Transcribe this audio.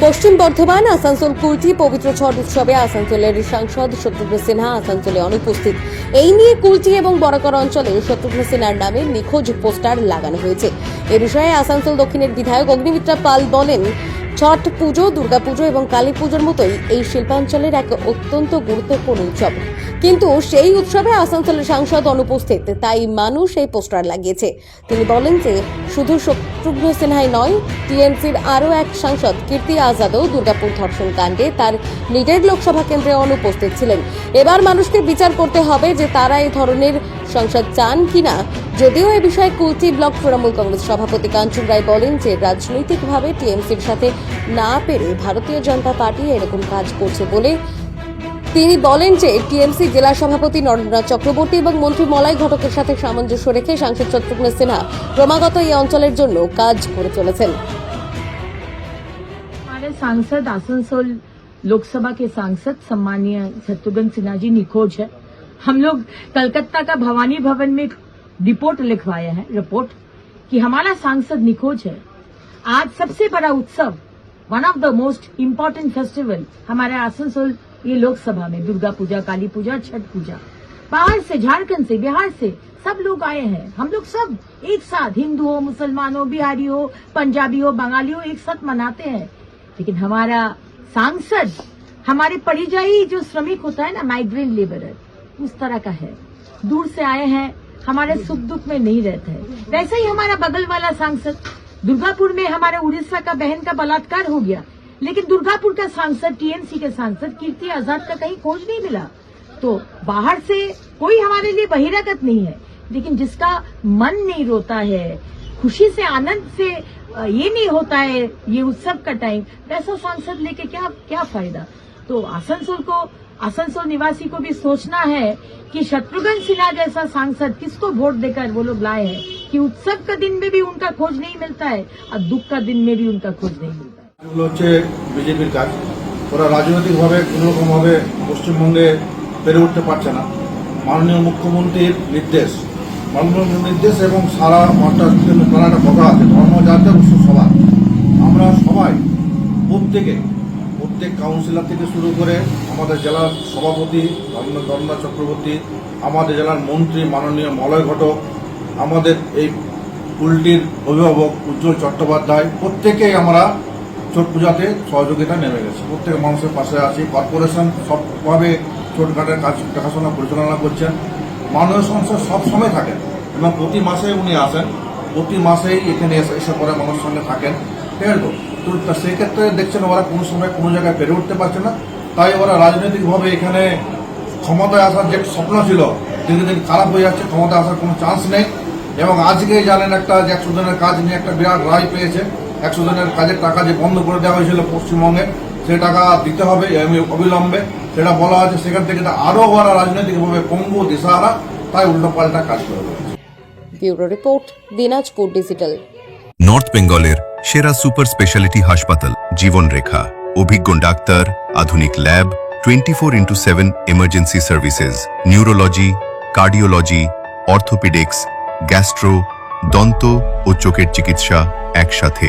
পশ্চিম বর্ধমান, আসানসোল কুর্তি পবিত্র ছট উৎসবে আসানসোলের সাংসদ শত্রুঘ্ন সিনহা আসানসোলে অনুপস্থিত। এই নিয়ে কুর্তি এবং বরাকর অঞ্চলে শত্রুঘ্ন সিনহার নামে নিখোঁজ পোস্টার লাগানো হয়েছে। এ বিষয়ে আসানসোল দক্ষিণের বিধায়ক অগ্নিমিত্রা পাল বলেন, ছট পুজো, দুর্গাপুজো এবং কালী পুজোর মতোই এই শিল্পাঞ্চলের এক অত্যন্ত গুরুত্বপূর্ণ উৎসব। কিন্তু সেই উৎসবে আসানসোলের সাংসদ অনুপস্থিত, তাই মানুষ এই পোস্টার লাগিয়েছে। তিনি বলেন যে, শুধু শত্রুঘ্ন সিনহাই নয়, টিএমসির আরও এক সাংসদ, কীর্তি আজাদও দুর্গাপুর ধর্ষণ কাণ্ডে তার নিজের লোকসভা কেন্দ্রে অনুপস্থিত ছিলেন। এবার মানুষকে বিচার করতে হবে যে তারা এই ধরনের সংসদ চান কিনা। যদিও এ বিষয়ে কুলটি ব্লক তৃণমূল কংগ্রেস সভাপতি কাঞ্চন রায় বলেন যে, রাজনৈতিকভাবে টিএমসির সাথে না পেরে ভারতীয় জনতা পার্টি এরকম কাজ করছে বলে তিনি বলেন যে টিএমসি জেলা সভাপতি নরেন্দ্রনাথ চক্রবর্তী এবং মন্ত্রী মলয় ঘটকের সাথে সামঞ্জস্য রেখে সাংসদ শত্রুঘ্ন সিনহা ক্রমাগত এই অঞ্চলের জন্য কাজ করে চলেছেন हमारे सांसद आसनसोल लोकसभा के सांसद सम्मानीय शत्रुघ्न सिन्हा जी निखोज है हम लोग कलकत्ता का भवानी भवन में एक रिपोर्ट लिखवाया है रिपोर्ट कि हमारा सांसद निखोज है आज सबसे बड़ा उत्सव one of the most important festival हमारे आसनसोल ये लोकसभा में, दुर्गा पूजा, काली पूजा, छठ पूजा। बाहर से, झारखंड से, बिहार से सब लोग आए हैं। हम लोग सब एक साथ, हिंदू हो, मुसलमान हो, बिहारी हो, पंजाबी हो, बंगाली हो, एक साथ मनाते हैं। लेकिन हमारा सांसद, हमारे परिजाई जो श्रमिक होता है ना माइग्रेंट लेबरर उस तरह का है। दूर से आए हैं, हमारे सुख दुख में नहीं रहते हैं। वैसे ही हमारा बगल वाला सांसद, दुर्गापुर में हमारे उड़ीसा का बहन का बलात्कार हो गया। लेकिन दुर्गापुर का सांसद, टीएमसी के सांसद कीर्ति आज़ाद का कहीं खोज नहीं मिला। तो बाहर से कोई हमारे लिए बहिरागत नहीं है, लेकिन जिसका मन नहीं रोता है, खुशी से, आनंद से ये नहीं होता है, ये उत्सव का टाइम वैसा सांसद लेके क्या क्या फ़ायदा? तो आसनसोल को, आसनसोल निवासी को भी सोचना है कि शत्रुघ्न सिन्हा जैसा सांसद किसको वोट देकर वो लोग लाए हैं कि उत्सव का दिन में भी उनका खोज नहीं मिलता है, और दुख का दिन में भी उनका खोज नहीं मिलता এগুলো হচ্ছে বিজেপির কাজ। ওরা রাজনৈতিকভাবে কোনোরকমভাবে পশ্চিমবঙ্গে পেরে উঠতে পারছে না। মাননীয় মুখ্যমন্ত্রীর নির্দেশ। মাননীয় নির্দেশ এবং সারা অর্থাৎ তারা একটা কথা আছে। ধর্ম যাতে অবশ্য সবার আমরা সবাই প্রত্যেকে, প্রত্যেক কাউন্সিলর থেকে শুরু করে আমাদের জেলার সভাপতি ধর্মেন্দ্র ধর্মনাথ চক্রবর্তী, আমাদের জেলার মন্ত্রী, মাননীয় মলয় ঘটক, আমাদের এই কুলটির অভিভাবক উজ্জ্বল চট্টোপাধ্যায়, প্রত্যেকেই আমরা ছট পূজাতে সহযোগিতা নেমে গেছে। প্রত্যেক মানুষের পাশে আছি। কর্পোরেশন সবভাবে ছোটখাটের কাজ, দেখাশোনা, পরিচালনা করছেন। মাননীয় সংসদ সবসময় থাকেন এবং প্রতি মাসে উনি আসেন। প্রতি মাসেই এখানে এসে এসে পরে মানুষের সঙ্গে থাকেন। ঠিক আছে তো? তো তা সেই ক্ষেত্রে দেখছেন ওরা কোনো সময় কোনো জায়গায় পেরে উঠতে পারছে না। তাই ওরা রাজনৈতিকভাবে এখানে ক্ষমতায় আসার যে স্বপ্ন ছিল, দিন দিন খারাপ হয়ে যাচ্ছে, ক্ষমতায় আসার কোনো চান্স নেই। এবং আজকেই জানেন একটা যে একশো জনের কাজ নিয়ে একটা বিরাট রায় পেয়েছে। একশো জনের কাজের টাকা যে বন্ধ করে দেওয়া হয়েছিল পশ্চিমবঙ্গে সে টাকা দিতে হবে অবিলম্বে। সেটা বলা হয়েছে সেখান থেকে আরও ওরা রাজনৈতিকভাবে পঙ্গু দিশাহারা তাই উল্টো পাল্টা কাজ করে bureau report Dinajpur digital. North বেঙ্গলের সেরা সুপার স্পেশালিটি হাসপাতাল জীবনরেখা। অভিজ্ঞ ডাক্তার আধুনিক lab twenty four into seven emergency services neurology cardiology orthopaedics gastro দন্ত ও চোখের চিকিৎসা একসাথে।